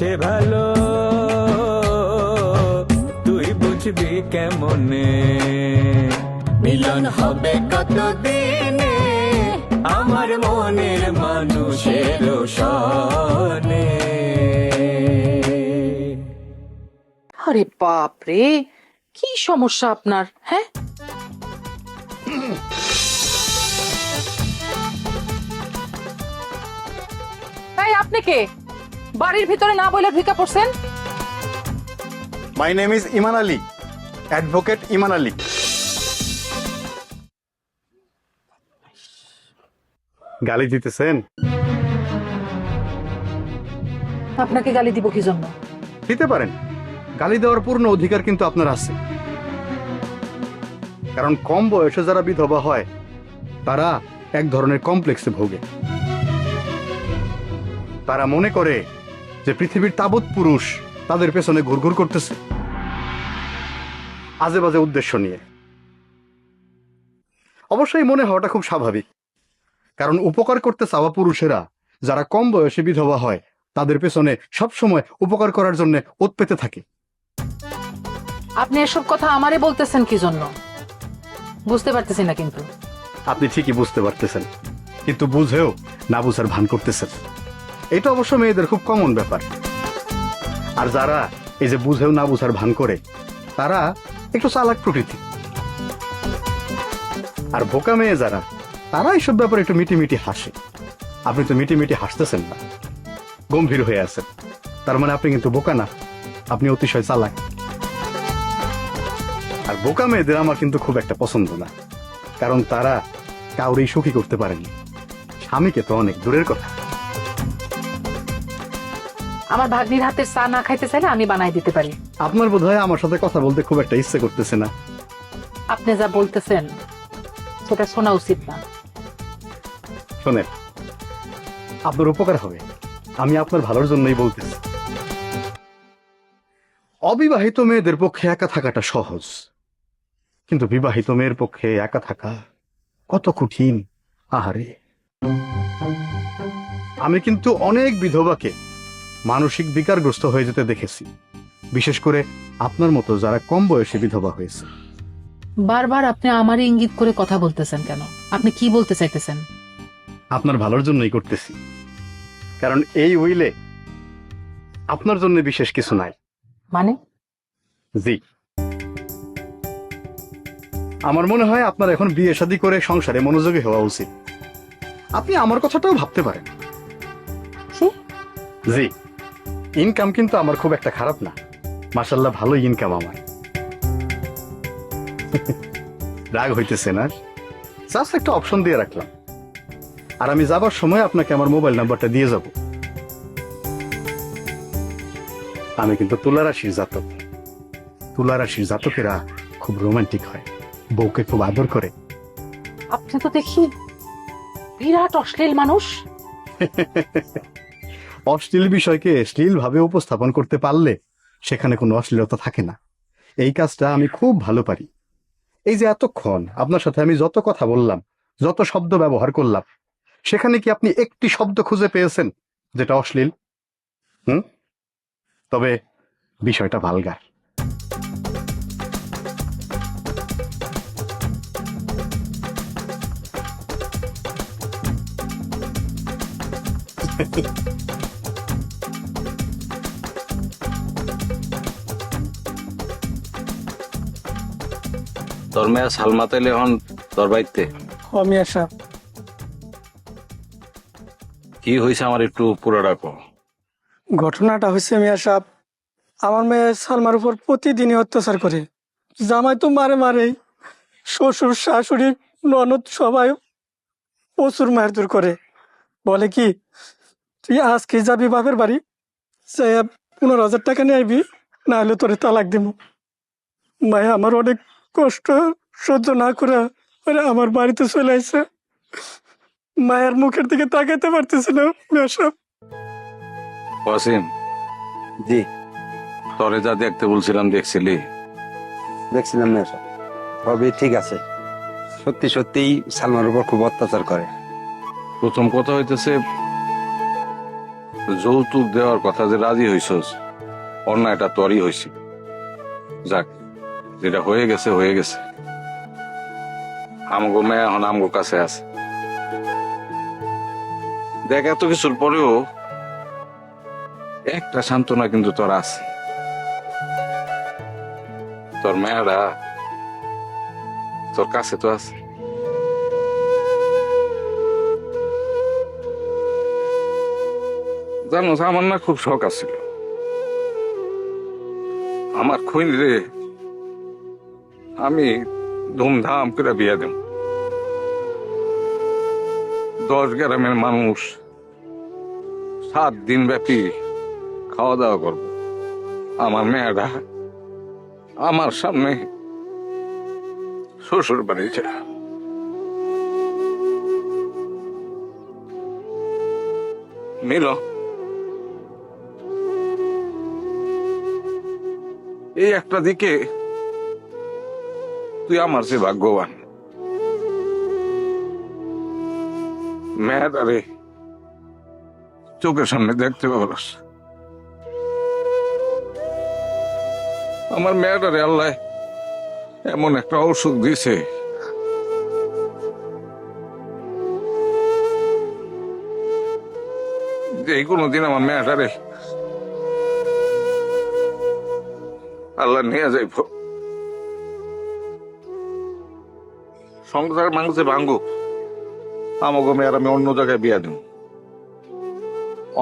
সে ভালো। তুই বুঝবি কেমনে? মিলন হবে কতদিনে? আমার মনের মানুষের সনে আরে বাপ রে কি সমস্যা আপনার হ্যাঁ? তাই আপনি কে? বাড়ির ভিতরে না বলে ঢুকে পড়ছেন my name is Iman Ali advocate Iman Ali গালি দিতেছেন? আপনাকে গালি দিব কি জন্য? দিতে পারেন। গালি দেওয়ার পূর্ণ অধিকার কিন্তু আপনার আছে। কারণ কম বয়সে যারা বিধবা হয় তারা এক ধরনের কমপ্লেক্সে ভোগে। তারা মনে করে যে পৃথিবীর তাবৎ পুরুষ তাদের পেছনে ঘুরঘুর করতেছে। আজে বাজে উদ্দেশ্য নিয়ে। অবশ্যই মনে হওয়াটা খুব স্বাভাবিক। কারণ উপকার করতে চাওয়া পুরুষেরা যারা কম বয়সে বিধবা হয় তাদের পেছনে সবসময় উপকার করার জন্য ওত পেতে থাকে। আপনি এসব কথা আমারে বলতেছেন কি জন্য? বুঝতে পারতেছি না কিন্তু। আপনি ঠিকই বুঝতে পারতেছেন। কিন্তু বুঝেও না বুঝার ভান করতেছেন। এটা অবশ্য মেয়েদের খুব কমন ব্যাপার। আর যারা এই যে বুঝেও না বুঝার ভান করে, তারা একটু চালাক প্রকৃতি। আর বোকা মেয়ে যারা, তারা এইসব ব্যাপারে একটু মিটি মিটি হাসে। আপনি তো মিটি মিটি হাসতেছেন না, গম্ভীর হয়ে আছেন। তার মানে আপনি কিন্তু বোকা না, আপনি অতিশয় চালাক। আর বোকা মেয়েদের আমার কিন্তু খুব একটা পছন্দ না, কারণ তারা কাউরেই সুখী করতে পারেনি স্বামীকে তো অনেক দূরের কথা। আমার ভাগ্নির হাতের চা না খাইতে চাইলে আমি বানাই দিতে পারি। আপনার বোধহয় আমার সাথে কথা বলতে খুব একটা ইচ্ছে করতেছে না। আপনি যা বলতেছেন সেটা শোনা উচিত না। শোনেন আপনার উপকার হবে। আমি আপনার ভালোর জন্যই বলতেছি। অবিবাহিত মেয়েদের পক্ষে একা থাকাটা সহজ। কিন্তু বিবাহিত মেয়ের পক্ষে একা থাকা কত কঠিন। আহারে। আমি কিন্তু অনেক বিধবাকে মানসিক বিকারগ্রস্ত হয়ে যেতে দেখেছি। বিশেষ করে আপনার মতো যারা কম বয়সে বিধবা হয়েছে। বারবার আপনি আমারই ইঙ্গিত করে কথা বলতেছেন কেন? আপনি কি বলতে চাইতেছেন? আপনার ভালোর জন্যই করতেছি। কারণ এই উইলে আপনার জন্য বিশেষ কিছু নাই। মানে? জি। আমার মনে হয় আপনার এখন বিয়ে শাদী করে সংসারে মনোযোগী হওয়া উচিত। আপনি আমার কথাটাও ভাবতে পারেন। জি। ইনকাম কিন্তু আমার খুব একটা খারাপ না। মাসাল্লাহ ভালো ইনকাম আমার। রাগ হইতেছে না। জাস্ট একটা অপশন দিয়ে রাখলাম। আর আমি যাবার সময় আপনাকে আমার মোবাইল নাম্বারটা দিয়ে যাব। আমি কিন্তু তুলা রাশির জাতক। তুলা রাশির জাতকেরা খুব রোমান্টিক হয়। বউকে খুব আদর করে। আপনি তো দেখি বিরাট অশ্লীল মানুষ। অশ্লীল বিষয়কে ভাবে উপস্থাপন করতে পারলে সেখানে কোনো অশ্লীলতা থাকে না। এই কাজটা আমি খুব ভালো পারি। এই যে এতক্ষণ আপনার সাথে আমি যত কথা বললাম, যত শব্দ ব্যবহার করলাম, সেখানে কি আপনি একটি শব্দ খুঁজে পেয়েছেন যেটা অশ্লীল? হুম? তবে বিষয়টা ভালগার। তোর মেয়ে সালমা তাইলে এখন তোর বাড়িতে মিয়া সাহেব কি হয়েছে আমার একটু পুরো ডাকো। ঘটনাটা হয়েছে মিয়া সাহেব আমার মেয়ে সালমার উপর প্রতিদিনই অত্যাচার করে। জামাই তো মারে মারে শ্বশুর শাশুড়ি ননদ সবাই প্রচুর মারধর করে। বলে কি তুই আজকে যাবি বাপের বাড়ি? সে পনেরো হাজার টাকা নিয়ে আইবি না হলে তোরে তালাক দিব মায়া আমার অনেক কষ্ট সহ্য না করে ওরা আমার বাড়িতে চলে আসছে মায়ের মুখের দিকে তাকাইতে পারতেছিল মেশাব ওয়াসিম। জি। তরে যা দেখতে বলছিলাম দেখছিলি? দেখছিলাম না সব সবই ঠিক আছে। সত্যি সত্যিই সালমার উপর খুব অত্যাচার করে। প্রথম কথা হইতেছে যৌতুক দেওয়ার কথা যে রাজি হইছস অন্যায়টা তোরই হয়েছে যাক যেটা হয়ে গেছে হয়ে গেছে। আমগো মেয়ে এখন আমগো কাছে আছে। দেখ, এত কিছুর পরেও একটা সান্ত্বনা কিন্তু তোর আছে। তোর মেয়েরা তোর কাছে তো আছে। জানো আমার না খুব শখ আছিল। আমার রে আমি ধুমধাম করে বিয়ে দেব। দশ গ্রামের মানুষ সাত দিন ব্যাপী খাওয়া দাওয়া করব। আমার মেয়েরা, আমার সামনে শ্বশুর বাড়িতে মিলো এই একটা দিকে তুই আমার সে ভাগ্যবান। মেয়েটারে চোখের সামনে দেখতে পারস। আমার মেয়েটারে আল্লাহ এমন একটা অসুখ দিছে যে কোনোদিন আমার মেয়েটারে আল্লাহ নিয়ে যাইব। সংসার মাংসে ভাঙ্গো আমাকে মেয়ের আমি অন্য জায়গায় বিয়া দেব।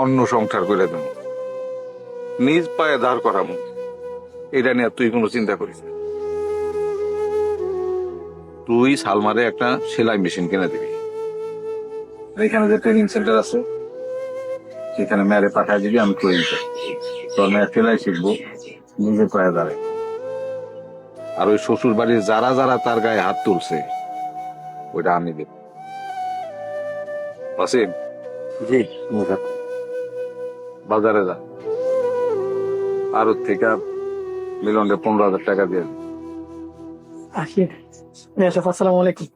অন্য সংসার করে দেব। নিজ পায়ে দাঁড় করামো এটা নিয়ে তুই কোনো চিন্তা করিস তুই সালমারে একটা সেলাই মেশিন কিনে দিবি। এখানে যে ট্রেনিং সেন্টার আছে সেখানে মেয়েরে পাঠায় দিবি, আমি ট্রেনিং তোর মেয়ে সেলাই শিখব নিজে পায়ে দাঁড়ায়। আর ওই শ্বশুর বাড়ির যারা যারা তার গায়ে হাত তুলছে আমি দেব। অসীম জি বাজারে যা। আর থেকে মিলনকে পনেরো হাজার টাকা দিয়ে দে। আসি আসসালামু আলাইকুম।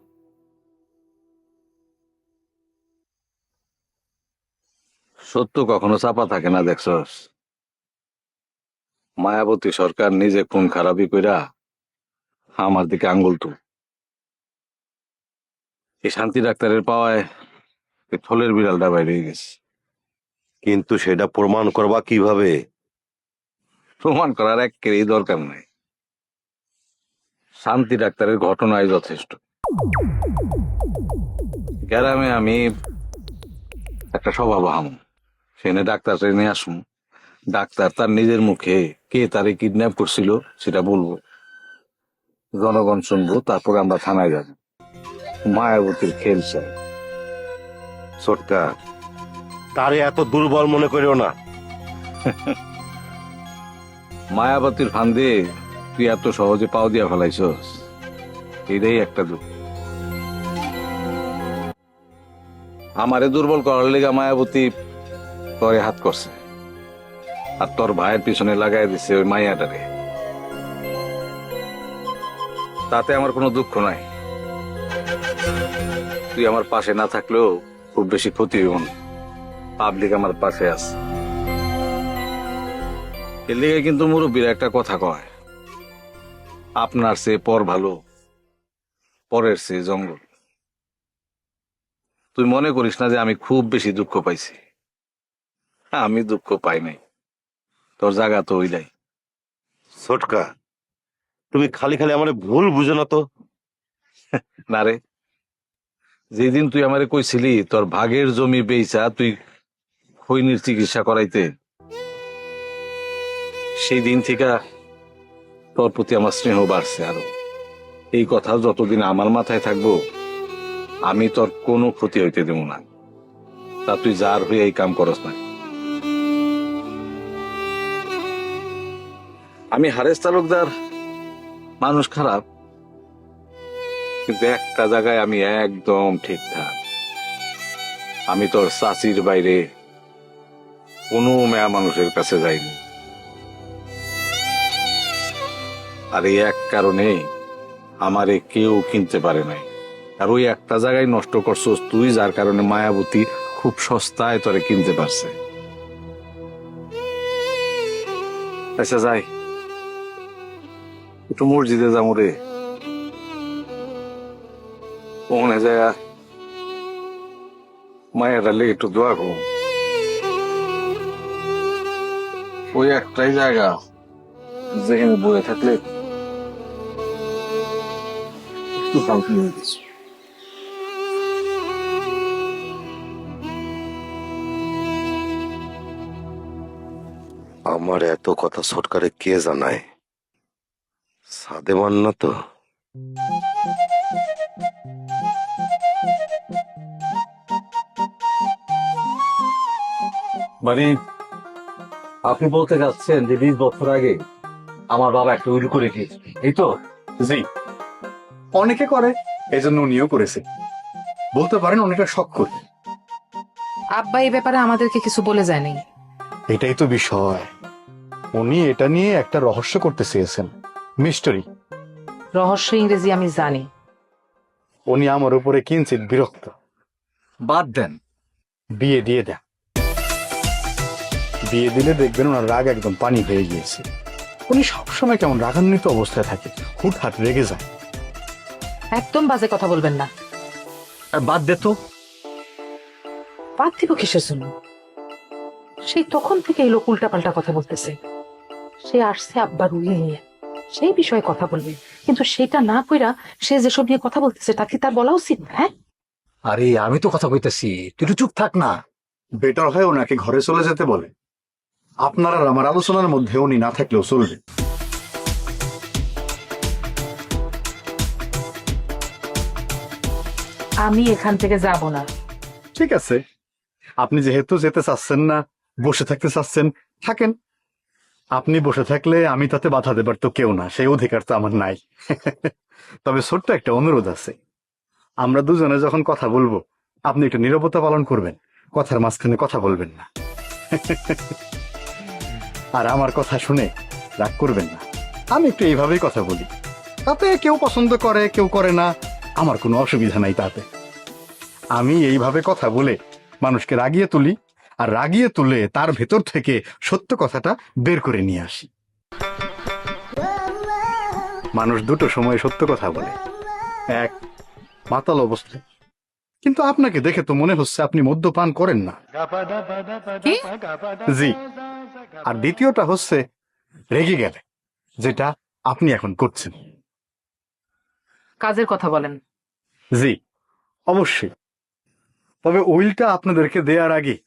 সত্য কখনো চাপা থাকে না দেখছস? মায়াবতী সরকার নিজে খুন খারাপি কইরা আমার দিকে আঙ্গুল তুল। এই শান্তি ডাক্তারের পাওয়ায় এই থলের বিড়ালটা বাইরে গেছে। কিন্তু সেটা প্রমাণ করবা কীভাবে? প্রমাণ করার একেরই দরকার নাই। শান্তি ডাক্তারের ঘটনাই যথেষ্ট। গ্রামে আমি একটা সভা বাহাম। সেখানে ডাক্তার নিয়ে আসুন ডাক্তার তার নিজের মুখে কে তারে কিডন্যাপ করছিল সেটা বলব। জনগণ শুনব তারপর আমরা থানায় যাব। মায়াবতীর খেল চাই। ছোটকা তারে এত দুর্বল মনে করিও না। মায়াবতীর ফান্দে তুই এত সহজে পাও দিয়া ফেলাইছস। এটাই একটা দুঃখ। আমারে দুর্বল করার লেগা মায়াবতী তরে হাত করছে। আর তোর ভাইয়ের পিছনে লাগাই দিছে ওই মাইয়াটারে। তাতে আমার কোনো দুঃখ নাই। তুই আমার পাশে না থাকলেও খুব বেশি ক্ষতি হইব না। পাবলিক আমার পাশে আছে। এর লেগে কিন্তু মুরব্বীরা একটা কথা কয় আপনার সে পর ভালো পরের সে জঙ্গল। তুই মনে করিস না যে আমি খুব বেশি দুঃখ পাইছি। আমি দুঃখ পাই নাই। তোর জায়গা তো ওইলাই ছোটকা তুমি খালি খালি আমার ভুল বুঝো না তো। না রে যেদিন তুই আমারে কইছিলি, তোর ভাগের জমি বেচা তুই খৈনির চিকিৎসা করাইতে সেই দিন থেকে তোর প্রতি আমার স্নেহ বাড়ছে আরও। এই কথা যতদিন আমার মাথায় থাকব, আমি তোর কোনো ক্ষতি হইতে দেব না। তা তুই যার হয়ে এই কাম করস না। আমি হারেস তালুকদার, মানুষ খারাপ কিন্তু একটা জায়গায় আমি একদম ঠিকঠাক আমি তোর চাচির বাইরে কোনো মেয়া মানুষের কাছে যাইনি। আর এই এক কারণে আমারে কেউ কিনতে পারে নাই। আর ওই একটা জায়গায় নষ্ট করছস তুই, যার কারণে মায়াবতী খুব সস্তায় তোরে কিনতে পারছে। আচ্ছা যাই। একটু মসজিদে যাব রে। ওখানে জায়গা মায়ের লেগে একটু দোয়া করুন ওই একটাই জায়গা যেখানে বয়ে থাকলে আমার এত কথা সরকারে কে জানায় সাদেমান না তো মানে আপনি বলতে যাচ্ছেন যে বিশ বছর আগে আমার বাবা একটা উইল করে খেয়েছে। এই তো? জি। অনেকে করে এই জন্য উনিও করেছে। বলতে পারেন অনেকটা শখ করে। আব্বা এই ব্যাপারে আমাদেরকে কিছু বলে যায়নি এটাই তো বিষয়। উনি এটা নিয়ে একটা রহস্য করতে চেয়েছেন। মিস্টারি। রহস্য ইংরেজি আমি জানি। উনি আমার উপরে কিঞ্চিত বিরক্ত। বাদ দেন। বিয়ে দিয়ে দেন। বিয়ে দিলে দেখবেন ওনার রাগ একদম পানি হয়ে গিয়েছে। উনি সবসময় কেমন রাগান্বিত অবস্থায় থাকে হুটহাট রেগে যায়। একদম বাজে কথা বলবেন না। আর বাদ দে তো। বাদ দিব কিসের জন্য? সেই তখন থেকে এই লোক উল্টাপাল্টা কথা বলতেছে। সে আসছে আব্বার উইল নিয়ে। সেই বিষয়ে কথা বলবে। কিন্তু সেটা না কইরা সে যেসব নিয়ে কথা বলতেছে তা কি তার বলা উচিত হ্যাঁ? আরে আমি তো কথা কইতেছি। তুই একটু চুপ থাক না। বেটার হয় ওনাকে ঘরে চলে যেতে বলে। আপনার আর আমার আলোচনার মধ্যে উনি না থাকলেও চলবে। আমি এখান থেকে যাব না। ঠিক আছে। আপনি যেহেতু যেতে চাচ্ছেন না বসে থাকতে চাচ্ছেন থাকেন। আপনি বসে থাকলে আমি তাতে বাধা দেবার তো কেউ না সেই অধিকার তো আমার নাই। তবে ছোট্ট একটা অনুরোধ আছে। আমরা দুজনে যখন কথা বলব আপনি একটু নীরবতা পালন করবেন কথার মাঝখানে কথা বলবেন না। আর আমার কথা শুনে রাগ করবেন না। আমি একটু এইভাবেই কথা বলি। তাতে কেউ পছন্দ করে, কেউ করে না। আমার কোনো অসুবিধা নাই তাতে। আমি এইভাবে কথা বলে মানুষকে রাগিয়ে তুলি আর রাগিয়ে তুলে তার ভেতর থেকে সত্য কথাটা বের করে নিয়ে আসি। মানুষ দুটো সময় সত্য কথা বলে। এক, মাতাল অবস্থায়। কিন্তু আপনাকে দেখে তো মনে হচ্ছে আপনি মদ্যপান করেন না। কি? জি। আর দ্বিতীয়টা হচ্ছে রেগে গেলে যেটা আপনি এখন করছেন। কাজের কথা বলেন। জি অবশ্যই। তবে উইলটা আপনাদেরকে দেওয়ার আগে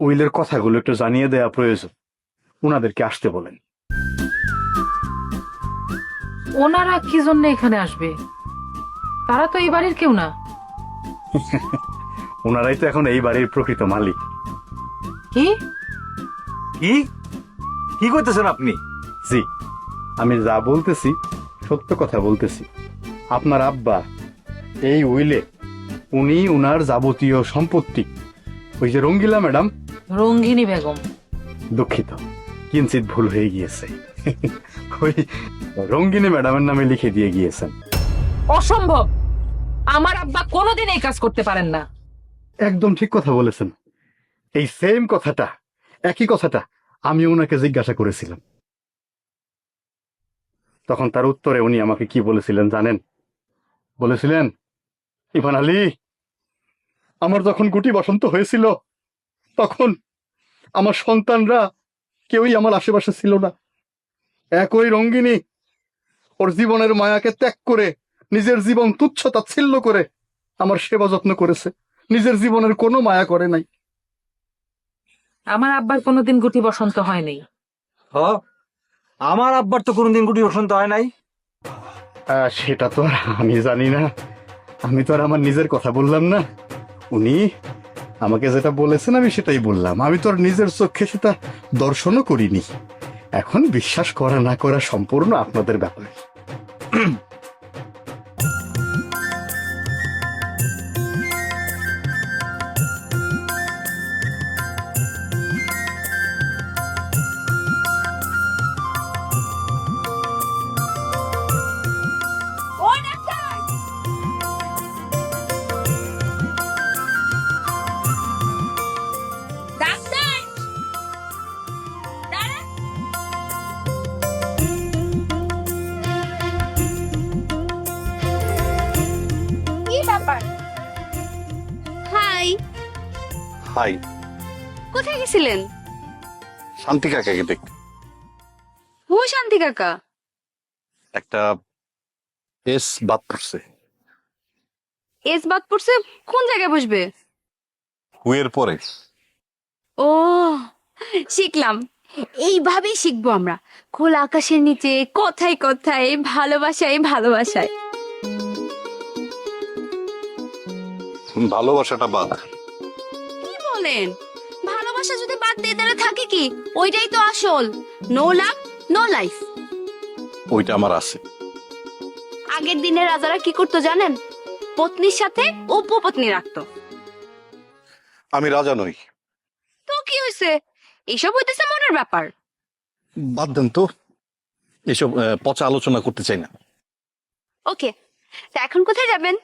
উইলের কথাগুলো একটু জানিয়ে দেওয়া প্রয়োজন। ওনাদেরকে আসতে বলেন। ওনারা কি জন্য এখানে আসবে? তারা তো এই বাড়ির কেউ না। ওনারাই তো এখন এই বাড়ির প্রকৃত মালিক। কি? কি? কি কইতেছেন আপনি? জি আমি যা বলতেছি সত্য কথা বলতেছি। আপনার আব্বা এই উইলে উনি উনার যাবতীয় সম্পত্তি। ওই যে রঙ্গিলা ম্যাডাম। রঙ্গিনী বেগম। দুঃখিত কিঞ্চিত ভুল হয়ে গিয়েছে। ওই রঙ্গিনী ম্যাডামের নামে লিখে দিয়ে গিয়েছেন। অসম্ভব! আমার আব্বা কোনোদিন এই কাজ করতে পারেন না। একদম ঠিক কথা বলেছেন। এই সেম কথাটা, একই কথাটা আমি ওনাকে জিজ্ঞাসা করেছিলাম। তখন তার উত্তরে উনি আমাকে কি বলেছিলেন জানেন? বলেছিলেন, ইভান আলী, আমার যখন গুটি বসন্ত হয়েছিল, তখন আমার সন্তানরা কেউই আমার আশেপাশে ছিল না। একই রঙ্গিনী ওর জীবনের মায়াকে ত্যাগ করে নিজের জীবন তুচ্ছ তাচ্ছিল্য করে আমার সেবা যত্ন করেছে। নিজের জীবনের কোনো মায়া করে নাই। আমার আব্বার কোনোদিন গুটি বসন্ত হয়নি হ আমার আব্বার তো কোনোদিন গুটি বসন্ত হয় নাই। সেটা তো আর আমি জানি না। আমি তো আর আমার নিজের কথা বললাম না। উনি আমাকে যেটা বলেছেন আমি সেটাই বললাম। আমি তো আর নিজের চোখে সেটা দর্শনও করিনি। এখন বিশ্বাস করা না করা সম্পূর্ণ আপনাদের ব্যাপার। হাই কোথায় গেছিলেন? শান্তি কাকাকে দেখ। হু শান্তি কাকা। একটা এস বাদ পড়ছে। এস বাদ পড়ছে? কোন জায়গায় বসবে? হুয়ের পরে। ও শিখলাম। এইভাবেই শিখব আমরা। খোলা আকাশের নিচে কথায় কথায় ভালোবাসায় ভালোবাসায়। ভালোবাসাটা বাদ। বলেন? ভালোবাসা যদি বাদ দিয়ে তাহলে থাকে কি? ওইটাই তো আসল। নো লাভ নো লাইফ ওইটা আমার আছে। আগের দিনে রাজারা কি করতো জানেন? পত্নীর সাথে উপপত্নী রাখতো। আমি রাজা নই। তো কি হয়েছে এইসব হইতেছে মনের ব্যাপার। বাদ দেন তো। এসব আহ, পচা আলোচনা করতে চাই না। ওকে তা এখন কোথায় যাবেন?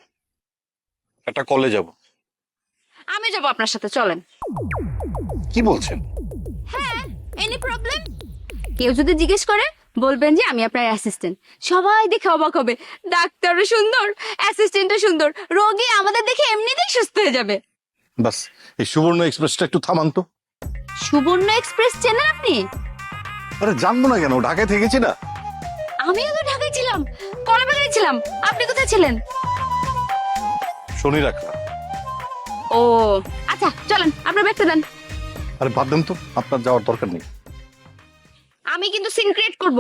একটা কলে যাব। আমি যাব আপনার সাথে চলেন। কি বলছেন? হ্যাঁ এনি প্রবলেম কেউ যদি জিজ্ঞেস করে বলবেন যে আমি আপনার অ্যাসিস্ট্যান্ট সবাই দেখে অবাক হবে। ডাক্তারও সুন্দর অ্যাসিস্ট্যান্টও সুন্দর। রোগী আমাদের দেখে এমনিতেই সুস্থ হয়ে যাবে। বাস এই সুবর্ণ এক্সপ্রেসটা একটু থামান তো। সুবর্ণ এক্সপ্রেস চেনেন আপনি? আরে জানব না কেন ঢাকায় থেকেছি না। আমিও তো ঢাকায় ছিলাম কলকাতায় ছিলাম। আপনি কোথায় ছিলেন? শনি রাখলা ও। আচ্ছা চলেন আপনার ব্যাগটা দেন। আরে বাদ দেন তো আপনার যাওয়ার দরকার নেই। আমি কিন্তু সিন ক্রিয়েট করব।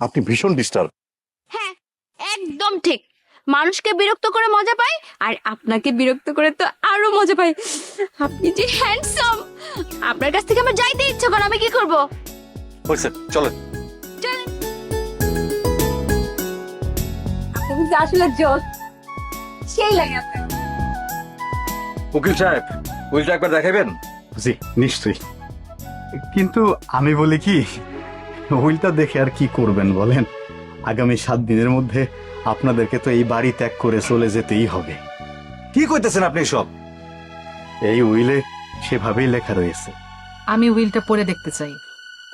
আপনি ভীষণ ডিস্টার্ব হ্যাঁ একদম ঠিক। মানুষকে বিরক্ত করে মজা পাই আর আপনাকে বিরক্ত করে তো আরও মজা পাই। আপনি যে হ্যান্ডসাম আপনার কাছ থেকে আমার যাইতে ইচ্ছে করে আমি কি করব? হয়েছে চলেন। চলেন। আপনি আসলে জোস। সেই লাগে আপনার। উকিল সাহেব উইলটা একবার দেখাবেন জি নিশ্চয়ই। কিন্তু আমি বলি কি হুইলটা দেখে আর কি করবেন বলেন? আগামী সাত দিনের মধ্যে আপনাদেরকে তো এই বাড়ি ত্যাগ করে চলে যেতেই হবে। কি করতেছেন আপনি সব এই উইলে সেভাবেই লেখা রয়েছে। আমি উইলটা পড়ে দেখতে চাই।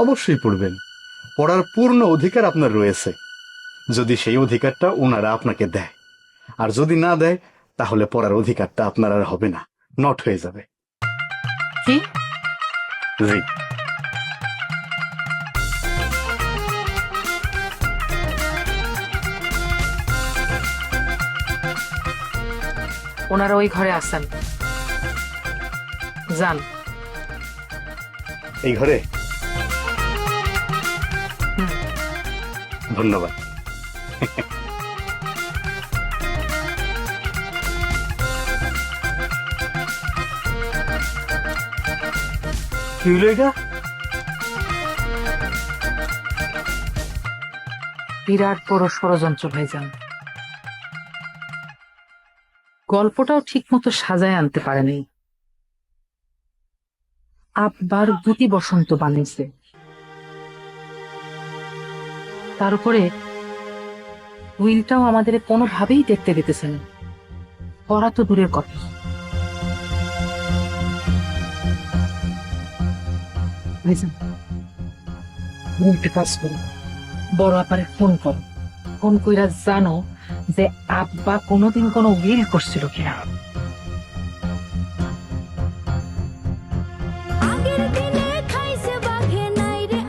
অবশ্যই পড়বেন। পড়ার পূর্ণ অধিকার আপনার রয়েছে। যদি সেই অধিকারটা ওনারা আপনাকে দেয় আর যদি না দেয় তাহলে পড়ার অধিকারটা আপনার আর হবে না। নট হয়ে যাবে। কি? জি। ওনারা ওই ঘরে আসেন যান। এই ঘরে। ধন্যবাদ। কি এটা? বিরাট বড় ষড়যন্ত্র, ভাইজান। গল্পটাও ঠিক মতো সাজায় আনতে পারেনি আববার দুটি বসন্ত বানিয়েছে। তার উপরে উইলটাও আমাদের কোনোভাবেই দেখতে দিতেছে না। পড়া তো দূরের কথা। ভাইজান তুমি একটা কাজ করো। বড় আপারে ফোন করো। ফোন কইরা জানো যে আব্বা কোনোদিন কোনো উইল করছিল কিনা। রে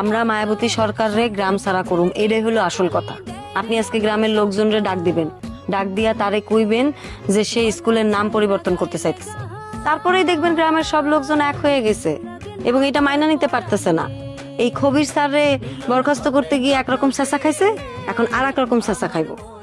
আমরা মায়াবতী সরকারে গ্রাম সারা করুম এটাই হলো আসল কথা। আপনি আজকে গ্রামের লোকজনরে ডাক দিবেন। ডাক দিয়া তারে কইবেন যে সে স্কুলের নাম পরিবর্তন করতে চাইতেছে। তারপরেই দেখবেন গ্রামের সব লোকজন এক হয়ে গেছে। এবং এটা মাইনা নিতে পারতেছে না। এই খবির স্যারে বরখাস্ত করতে গিয়ে একরকম চেঁচা খাইছে, এখন আর এক রকম চেঁচা খাইবো।